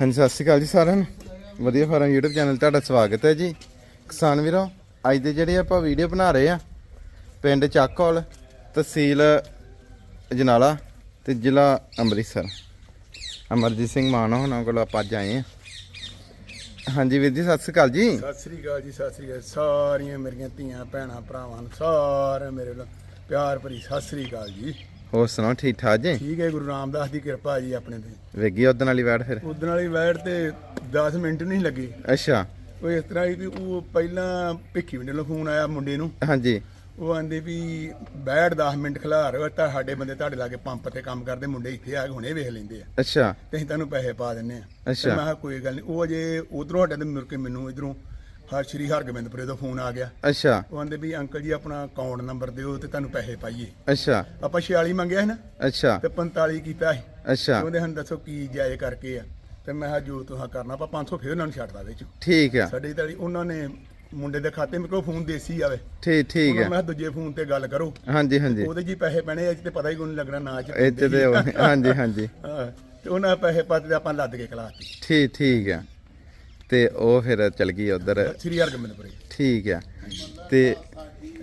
ਹਾਂਜੀ, ਸਤਿ ਸ਼੍ਰੀ ਅਕਾਲ ਜੀ ਸਾਰਿਆਂ ਨੂੰ। ਵਧੀਆ ਫਾਰਮ YouTube ਚੈਨਲ ਤੁਹਾਡਾ ਸਵਾਗਤ ਹੈ ਜੀ। ਕਿਸਾਨ ਵੀਰੋ, ਅੱਜ ਦੇ ਜਿਹੜੇ ਆਪਾਂ ਵੀਡੀਓ ਬਣਾ ਰਹੇ ਆ ਪਿੰਡ ਚੱਕੌਲ, ਤਹਿਸੀਲ ਅਜਨਾਲਾ ਤੇ ਜ਼ਿਲ੍ਹਾ ਅੰਮ੍ਰਿਤਸਰ। ਅਮਰਜੀਤ ਸਿੰਘ ਮਾਨੋ ਉਹਨਾਂ ਕੋਲ ਆਪਾਂ ਅੱਜ ਆਏ ਆ ਹਾਂਜੀ ਵੀਰ ਜੀ, ਸਤਿ ਸ਼੍ਰੀ ਅਕਾਲ ਜੀ। ਸਤਿ ਸ੍ਰੀ ਅਕਾਲ ਜੀ, ਸਤਿ ਸ੍ਰੀ ਅਕਾਲ। ਸਾਰੀਆਂ ਮੇਰੀਆਂ ਧੀਆਂ, ਭੈਣਾਂ, ਭਰਾਵਾਂ ਨੂੰ ਸਾਰੇ ਮੇਰੇ ਨਾਲ ਪਿਆਰ ਭਰੀ ਸਤਿ ਸ੍ਰੀ ਅਕਾਲ ਜੀ। ਹੋਰ ਸੁਣਾਓ ਠੀਕ ਠਾਕ ਜੀ? ਠੀਕ ਹੈ ਗੁਰੂ ਰਾਮਦਾਸ ਦੀ ਕਿਰਪਾ ਜੀ ਆਪਣੇ ਤੇ। ਵੇਗੀ ਉਹਦਨ ਵਾਲੀ ਵੈੜ ਫਿਰ? ਉਦਣ ਵਾਲੀ ਵੈੜ ਤੇ 10 ਮਿੰਟ ਨਹੀਂ ਲੱਗੇ। ਅੱਛਾ। ਉਹ ਇਸ ਤਰ੍ਹਾਂ ਹੀ ਵੀ ਉਹ ਪਹਿਲਾਂ ਭਿੱਖੀ ਵਿੰਡੇ ਨੂੰ ਫੋਨ ਆਇਆ ਮੁੰਡੇ ਨੂੰ। ਹਾਂਜੀ। ਉਹ ਆਂਦੇ ਵੀ ਬੈਠ 10 ਮਿੰਟ ਖਿਲਾ ਰਹੇ ਤਾਂ ਸਾਡੇ ਬੰਦੇ ਤੁਹਾਡੇ ਲਾਗੇ ਪੰਪ ਤੇ ਕੰਮ ਕਰਦੇ ਮੁੰਡੇ ਇੱਥੇ ਆ ਕੇ ਹੁਣੇ ਵੇਖ ਲੈਂਦੇ ਆ। ਅੱਛਾ। ਤੇ ਅਸੀਂ ਤੁਹਾਨੂੰ ਪੈਸੇ ਪਾ ਦਿੰਨੇ ਆ। ਅੱਛਾ। ਮੈਂ ਕਿਹਾ ਕੋਈ ਗੱਲ ਨਹੀਂ ਉਹ ਅਜੇ ਉਧਰੋਂ ਹਟੇ ਤੇ ਮੁੜ ਕੇ ਮੈਨੂੰ ਇਧਰੋਂ ਹਰ ਸ਼੍ਰੀ ਹਰਗੋਬਿੰਦਪੁਰੇ ਤੋਂ ਫੋਨ ਆ ਗਿਆ। ਅੱਛਾ। ਉਹ ਆਂਦੇ ਵੀ ਅੰਕਲ ਜੀ ਆਪਣਾ ਅਕਾਊਂਟ ਨੰਬਰ ਦਿਓ ਤੇ ਤੁਹਾਨੂੰ ਪੈਸੇ ਪਾਈਏ। ਅੱਛਾ। ਆਪਾਂ 46 ਮੰਗਿਆ ਸੀ ਨਾ ਅੱਛਾ। ਤੇ 45 ਕੀਤਾ ਸੀ। ਅੱਛਾ। ਉਹਦੇ ਹਨ ਦੱਸੋ ਕੀ ਜਾਇਜ਼ ਕਰਕੇ ਆ। ਤੇ ਮੈਂ ਕਿਹਾ ਜੋ ਤੁਸੀਂ ਕਰਨਾ ਆਪਾਂ 500 ਫੇਰ ਉਹਨਾਂ ਨੂੰ ਛੱਡਦਾ ਵਿੱਚ। ਠੀਕ ਆ। ਸਾਡੇ ਤਾਂ ਉਹਨਾਂ ਨੇ ਮੁੰਡੇ ਦੇ ਖਾਤੇ ਮੇਰੇ ਕੋਲ ਫੋਨ ਦੇਸੀ ਆਵੇ। ਠੀਕ ਠੀਕ ਮੈਂ ਦੂਜੇ ਫੋਨ ਤੇ ਗੱਲ ਕਰੋ। ਹਾਂਜੀ ਹਾਂਜੀ। ਉਹਦੇ ਜੀ ਪੈਸੇ ਪੈਣੇ ਅੱਜ ਤੇ ਪਤਾ ਹੀ ਕੋਈ ਨਹੀਂ ਲੱਗਣਾ ਨਾ ਚ ਇੱਥੇ ਤੇ ਹਾਂਜੀ ਹਾਂਜੀ। ਹਾਂ, ਤੇ ਉਹਨਾਂ ਪੈਸੇ ਪਾਤੇ ਤੇ ਆਪਾਂ ਲੱਦ ਕੇ ਖਲਾਤੀ ਠੀਕ ਠੀਕ ਆ। ਤੇ ਉਹ ਫਿਰ ਚਲ ਗਈ ਉਧਰ। ਸ੍ਰੀ ਹਰਗੋਬਿੰਦਪੁਰੇ। ਠੀਕ ਆ। ਤੇ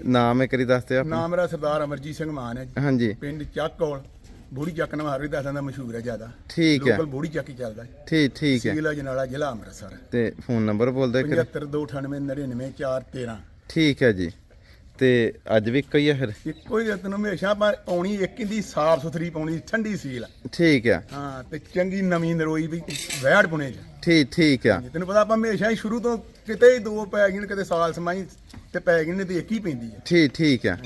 ਨਾਮ ਇੱਕ ਵਾਰੀ ਦੱਸ ਦਿਓ ਆਪਣਾ। ਨਾਮ ਮੇਰਾ ਸਰਦਾਰ ਅਮਰਜੀਤ ਸਿੰਘ ਮਾਨ ਹੈ। ਹਾਂਜੀ। ਪਿੰਡ ਚੱਕੌਲ ਬੂੜੀ ਚੱਕ ਨਵਾਂ ਹਰ ਦੱਸਾਂ ਦਾ ਮਸ਼ਹੂਰ ਹੈ ਜ਼ਿਆਦਾ। ਠੀਕ ਹੈ। ਲੋਕਲ ਬੂੜੀ ਚੱਕ ਹੀ ਚੱਲਦਾ ਹੈ। ਠੀਕ ਠੀਕ ਹੈ। ਜ਼ਿਲ੍ਹਾ ਜਨਾਲਾ ਜ਼ਿਲ੍ਹਾ ਅੰਮ੍ਰਿਤਸਰ। ਤੇ ਫੋਨ ਨੰਬਰ ਬੋਲ ਦਿਓ ਇੱਕ 7529999413 ਠੀਕ ਹੈ ਜੀ। ਤੇ ਅੱਜ ਵੀ ਇੱਕੋ ਹੀ ਆ ਫਿਰ? ਇੱਕੋ ਹੀ ਤੈਨੂੰ ਹਮੇਸ਼ਾ ਪਰ ਪਾਉਣੀ ਇੱਕ ਦੀ ਸਾਫ਼ ਸੁਥਰੀ ਪਾਉਣੀ ਠੰਡੀ ਸੀਲ ਠੀਕ ਆ। ਹਾਂ ਤੇ ਚੰਗੀ ਨਵੀਂ ਨਰੋਈ ਵੀ ਵਹਿੜ ਪੁਣੇ ਚ। ਠੀਕ ਠੀਕ ਆ। ਤੈਨੂੰ ਪਤਾ ਆਪਾਂ ਹਮੇਸ਼ਾ ਹੀ ਸ਼ੁਰੂ ਤੋਂ ਕਿਤੇ ਹੀ ਦੋ ਪੈ ਗਈਆਂ ਕਿਤੇ ਸਾਲ ਸਮਾਈ ਤੇ ਪੈ ਗਈਆਂ ਨੇ ਤੇ ਇੱਕ ਹੀ ਪੈਂਦੀ ਹੈ ਠੀਕ ਠੀਕ ਆ।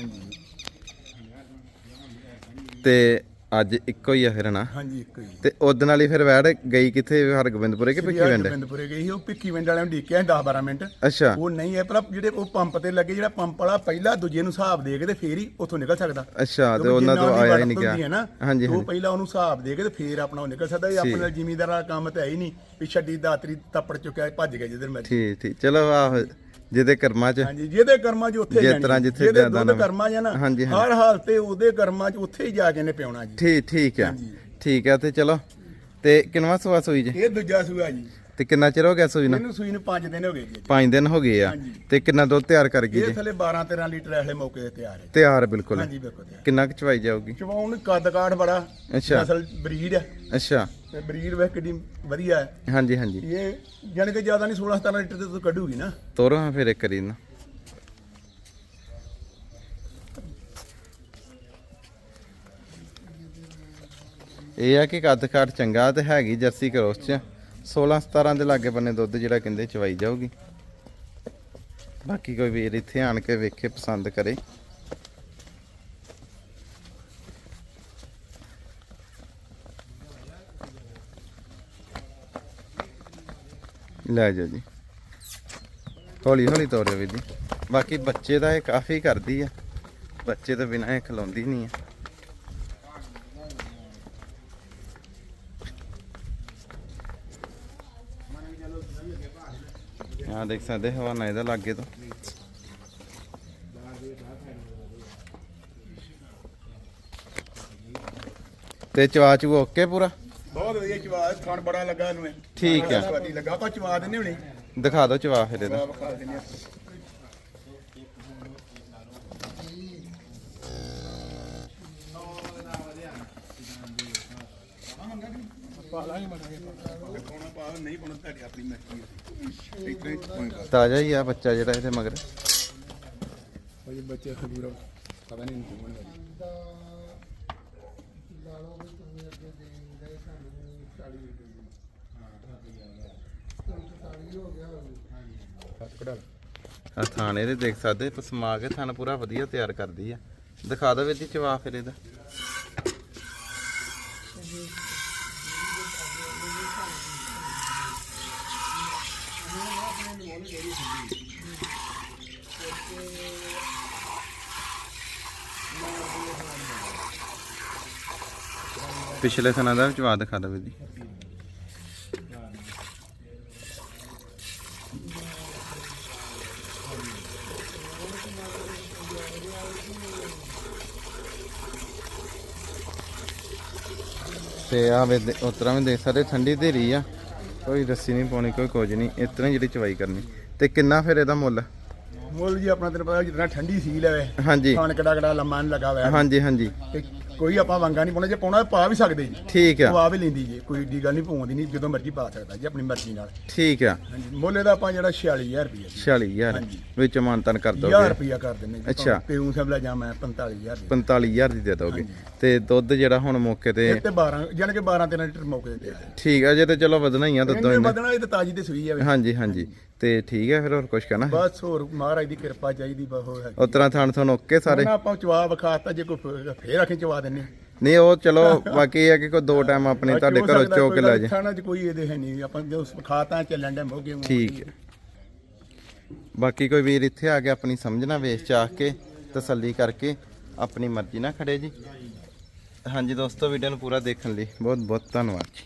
ਤੇ ਅੱਜ ਇੱਕੋ ਹੀ ਆ ਫਿਰ ਨਾ ਹਾਂਜੀ ਇੱਕੋ ਹੀ ਤੇ ਉਦਣ ਵਾਲੀ ਫਿਰ ਵੈੜ ਗਈ ਕਿੱਥੇ ਹਰਗੋਬਿੰਦਪੁਰੇ ਕਿ ਭਿੱਖੀ ਵੰਡ? ਬਿੰਦਪੁਰੇ ਗਈ ਸੀ, ਉਹ ਭਿੱਖੀ ਵਿੰਡ ਵਾਲਿਆਂ ਨੂੰ ਡੀਕਿਆ 10 12 ਮਿੰਟ। ਅੱਛਾ। ਉਹ ਨਹੀਂ ਹੈ ਪਰ ਜਿਹੜੇ ਉਹ ਪੰਪ ਤੇ ਲੱਗੇ ਜਿਹੜਾ ਪੰਪ ਵਾਲਾ ਪਹਿਲਾਂ ਦੂਜੇ ਨੂੰ ਹਿਸਾਬ ਦੇ ਕੇ ਤੇ ਫੇਰ ਹੀ ਉੱਥੋਂ ਨਿਕਲ ਸਕਦਾ। ਅੱਛਾ ਤੇ ਉਹਨਾਂ ਤੋਂ ਆਇਆ ਹੀ ਨਹੀਂ ਗਿਆ। ਹਾਂਜੀ ਉਹ ਪਹਿਲਾਂ ਉਹਨੂੰ ਹਿਸਾਬ ਦੇ ਕੇ ਤੇ ਫੇਰ ਆਪਣਾ ਉਹ ਨਿਕਲ ਸਕਦਾ ਇਹ ਆਪਣੇ ਨਾਲ ਜ਼ਿਮੀਂਦਾਰ ਵਾਲਾ ਕੰਮ ਤਾਂ ਹੈ ਹੀ ਨਹੀਂ ਵੀ ਛੱਡੀ ਦਾਤਰੀ ਤੱਪੜ ਚੁੱਕਿਆ ਭੱਜ ਗਿਆ ਜਿੱਧਰ ਮਰਜ਼ੀ। ਠੀਕ ਠੀਕ ਚਲੋ ਆਹ। ਜਿਹਦੇ ਕਰਮਾਂ 'ਚ ਹਾਂਜੀ ਜਿਹਦੇ ਕਰਮਾਂ 'ਚ ਉੱਥੇ ਜਿਸ ਤਰ੍ਹਾਂ ਜਿੱਥੇ ਜਿਹਦੇ ਜ਼ਿਆਦਾ ਦੁੱਧ ਨਾ- ਕਰਮਾਂ 'ਚ ਨਾ ਹਾਂਜੀ। ਹਰ ਹਾਲ ਤੇ ਉਹਦੇ ਕਰਮਾਂ 'ਚ ਉੱਥੇ ਹੀ ਜਾ ਕੇ ਨੇ ਪਿਉਣਾ ਜੀ ਠੀਕ ਠੀਕ ਆ ਹਾਂਜੀ। ਠੀਕ ਆ ਤੇ ਚਲੋ ਤੇ ਕਿੰਨਵਾ ਸਵਾ ਸੂਈ ਜੀ ਇਹ ਦੂਜਾ ਸੂਆ ਜੀ ਤੇ ਕਿੰਨਾ ਚਿਰ ਹੋ ਗਿਆ ਸੂਈ ਨੂੰ? ਇਹਨੂੰ ਸੂਈ ਨੂੰ 5 ਦਿਨ ਹੋ ਗਏ ਜੀ 5 ਦਿਨ ਹੋ ਗਏ ਆ। ਹਾਂਜੀ। ਤੇ ਕਿੰਨਾ ਦੁੱਧ ਤਿਆਰ ਕਰ ਗਈ ਇਹ ਜੀ? ਥੱਲੇ 12 13 ਲੀਟਰ ਐਲੇ ਮੌਕੇ ਤੇ ਤਿਆਰ ਹੈ। ਤਿਆਰ ਬਿਲਕੁਲ। ਹਾਂਜੀ ਬਿਲਕੁਲ ਤਿਆਰ। ਕਿੰਨਾ ਕੁ ਚਵਾਈ ਜਾਊਗੀ? ਚਵਾਉਣ ਕੱਦ ਕਾਠ ਬੜਾ ਅੱਛਾ। ਨਸਲ ਬਰੀਡ ਹੈ। ਅੱਛਾ। ਤੇ ਬਰੀਡ ਵੇਖ ਕਿੱਡੀ ਵਧੀਆ ਹੈ। ਹਾਂਜੀ ਹਾਂਜੀ। ਇਹ ਜਾਣੀ ਕਿ ਜ਼ਿਆਦਾ ਨਹੀਂ 16 17 ਲੀਟਰ ਤੇ ਤੂੰ ਕੱਢੂਗੀ ਨਾ। ਤੋਰੋ ਹਾਂ ਫਿਰ ਇੱਕ ਵਾਰੀ ਨਾ। ਇਹ ਆ ਕਿ ਕੱਦ ਕਾਠ ਚੰਗਾ ਤੇ ਹੈਗੀ ਜਰਸੀ ਕਰੋਸ ਚ। 16 17 ਦੇ ਲਾਗੇ ਬੰਨੇ ਦੁੱਧ ਜਿਹੜਾ ਕਹਿੰਦੇ ਚਵਾਈ ਜਾਊਗੀ। ਬਾਕੀ ਕੋਈ ਵੀਰ ਇੱਥੇ ਆਣ ਕੇ ਵੇਖੇ, ਪਸੰਦ ਕਰੇ। ਲੈ ਜਾ ਜੀ। ਹੌਲੀ ਹੌਲੀ ਤੋਰਿਓ ਵੀਰ ਜੀ। ਬਾਕੀ ਬੱਚੇ ਦਾ ਇਹ ਕਾਫੀ ਕਰਦੀ ਆ। ਬੱਚੇ ਤੋਂ ਬਿਨਾਂ ਇਹ ਖਲੋਂਦੀ ਨਹੀਂ ਆ। ਆ ਦੇਖ ਸਕਦੇ ਹਵਾਨਾ ਇਹਦਾ ਲਾਗੇ ਤੋਂ ਤੇ ਚਵਾ ਚੂ ਓਕੇ ਪੂਰਾ ਬਹੁਤ ਵਧੀਆ ਚਵਾ ਖਾਣ ਬੜਾ ਲੱਗਾ ਇਹਨੂੰ ਇਹ। ਠੀਕ ਹੈ। ਸਵਾਦੀ ਲੱਗਾ ਆਪਾਂ ਚਵਾ ਦਿੰਨੇ ਹੁਣੇ ਦਿਖਾ ਦਿਓ ਚਵਾ ਫਿਰ ਇਹਦਾ ਚਵਾ ਖਾ ਦਿੰਨੇ ਆ। ਪਾ ਲਾਂਗੇ ਮਾੜਾ ਜਿਹਾ। ਪਾਉਣਾ ਪਾ ਨਹੀਂ ਪਾਉਣਾ ਤੁਹਾਡੀ ਆਪਣੀ ਮਰਜ਼ੀ ਹੈ ਇਤਨੇ ਕੋਈ ਗੱਲ ਤਾਜ਼ਾ ਹੀ ਆ ਬੱਚਾ ਜਿਹੜਾ ਇਹਦੇ ਮਗਰ। ਭਾਈ ਬੱਚੇ ਖਜੂਰਾ ਪਤਾ ਨਹੀਂ ਕੌਣ ਹੈ ਆ ਥਾਣੇ ਦੇ ਦੇਖ ਸਕਦੇ ਪਸਮਾ ਕੇ ਥਾਣਾ ਪੂਰਾ ਵਧੀਆ ਤਿਆਰ ਕਰਦੀ ਆ। ਦਿਖਾ ਦੋ ਵੀਰ ਜੀ ਚਵਾ ਫਿਰ ਇਹਦਾ। ਪਿਛਲੇ ਸਨਾਂ ਦਾ ਵੀ ਚਵਾ ਦਿਖਾ ਦੋ ਜੀ। ਤੇ ਆ ਵੇ ਉਸ ਤਰ੍ਹਾਂ ਵੀ ਦੇਖ ਸਕਦੇ, ਠੰਡੀ ਧੀਰੀ ਆ। ਕੋਈ ਰੱਸੀ ਨਹੀਂ ਪਾਉਣੀ, ਕੋਈ ਕੁਝ ਨਹੀਂ। ਇਸ ਤਰ੍ਹਾਂ ਜਿਹੜੀ ਚਵਾਈ ਕਰਨੀ। ਤੇ ਕਿੰਨਾ ਫਿਰ ਇਹਦਾ ਮੁੱਲ? ਮੁੱਲ ਜੀ ਆਪਣਾ ਤੈਨੂੰ ਪਤਾ ਜਿੰਨਾ ਠੰਡੀ ਸੀ ਲਵੇ ਹਾਂਜੀ। ਖਾਣ ਕੜਾ ਕੜਾ ਲੰਮਾ ਨੀ ਲੱਗਾ ਹੋਇਆ। ਹਾਂਜੀ ਹਾਂਜੀ। ਤੇ ਕੋਈ ਆਪਾਂ ਵੰਗਾ ਨਹੀਂ ਪਾਉਣਾ ਜੇ ਪਾਉਣਾ ਪਾ ਵੀ ਸਕਦੇ ਜੀ। ਠੀਕ ਆ। ਪਵਾ ਵੀ ਲੈਂਦੀ ਜੀ ਕੋਈ ਏਡੀ ਗੱਲ ਨਹੀਂ ਪਾਉਂਦੀ ਨਹੀਂ ਜਦੋਂ ਮਰਜ਼ੀ ਪਾ ਸਕਦਾ ਜੀ ਆਪਣੀ ਮਰਜ਼ੀ ਨਾਲ। ਠੀਕ ਆ। ਹਾਂਜੀ ਮੁੱਲ ਇਹਦਾ ਆਪਾਂ ਜਿਹੜਾ 46000 ਰੁਪਏ ਜੀ। 46000 ਹਾਂਜੀ। ਵਿੱਚ ਮਾਨਤਨ ਕਰ 1000 ਦੋਗੇ ਰੁਪਇਆ ਕਰ ਦਿੰਦੇ ਜੀ ਅੱਛਾ। ਤੇ ਉਹ ਸਭ ਲੈ ਜਾ ਮੈਂ 45000 ਦੀ 45000 ਦੀ ਦੇ ਦੋਗੇ। ਤੇ ਦੁੱਧ ਜਿਹੜਾ ਹੁਣ ਮੌਕੇ ਤੇ ਇਹ ਤੇ 12 ਜਾਨ ਕਿ 12 13 ਲੀਟਰ ਮੌਕੇ ਤੇ ਆ ਠੀਕ ਆ ਜੇ ਤੇ ਚਲੋ ਵਧਣਾ ਹੀ ਆ ਦੁੱਧੋਂ ਇਹਨੇ ਇਹਨੇ ਵਧਣਾ ਇਹ ਤਾਂ ਤਾਜੀ ਤੇ ਸੂਈ ਜਾਵੇ ਹਾਂਜੀ ਹਾਂਜੀ। ਤੇ ਠੀਕ ਹੈ ਫਿਰ ਹੋਰ ਕੁਝ ਕਹਿਣਾ? ਬਸ ਹੋਰ ਮਹਾਰਾਜ ਦੀ ਕਿਰਪਾ ਚਾਹੀਦੀ ਬਹੁ ਹੈ। ਉਸ ਤਰ੍ਹਾਂ ਥਾਣ ਥਣ ਓਕੇ ਸਾਰੇ? ਨਾ ਆਪਾਂ ਚਵਾ ਵਿਖਾਤਾ ਜੇ ਕੋਈ ਫੇਰ- ਫੇਰ ਆਖੇ ਚਵਾ ਦਿੰਨੇ ਨਹੀਂ ਉਹ ਚਲੋ ਬਾਕੀ ਇਹ ਹੈ ਕਿ ਕੋਈ ਦੋ ਟਾਈਮ ਆਪਣੇ ਤੁਹਾਡੇ ਘਰੋਂ ਚੋ ਕੇ ਲੈ ਜਾ। ਥਾਣਾ ਚ ਕੋਈ ਇਹਦੇ ਹੈ ਨਹੀਂ ਆਪਾਂ ਜੋ ਵਿਖਾਤਾ ਚੱਲਣ ਦੇ ਮੋਗੇ ਠੀਕ ਹੈ। ਬਾਕੀ ਕੋਈ ਵੀਰ ਇੱਥੇ ਆ ਕੇ ਆਪਣੀ ਸਮਝਣਾ ਵੇਚ ਚਾਹ ਕੇ ਤਸੱਲੀ ਕਰਕੇ ਆਪਣੀ ਮਰਜ਼ੀ ਨਾਲ ਖੜੇ ਜੀ। ਹਾਂਜੀ ਦੋਸਤੋ ਵੀਡੀਓ ਨੂੰ ਪੂਰਾ ਦੇਖਣ ਲਈ ਬਹੁਤ ਬਹੁਤ ਧੰਨਵਾਦ ਜੀ।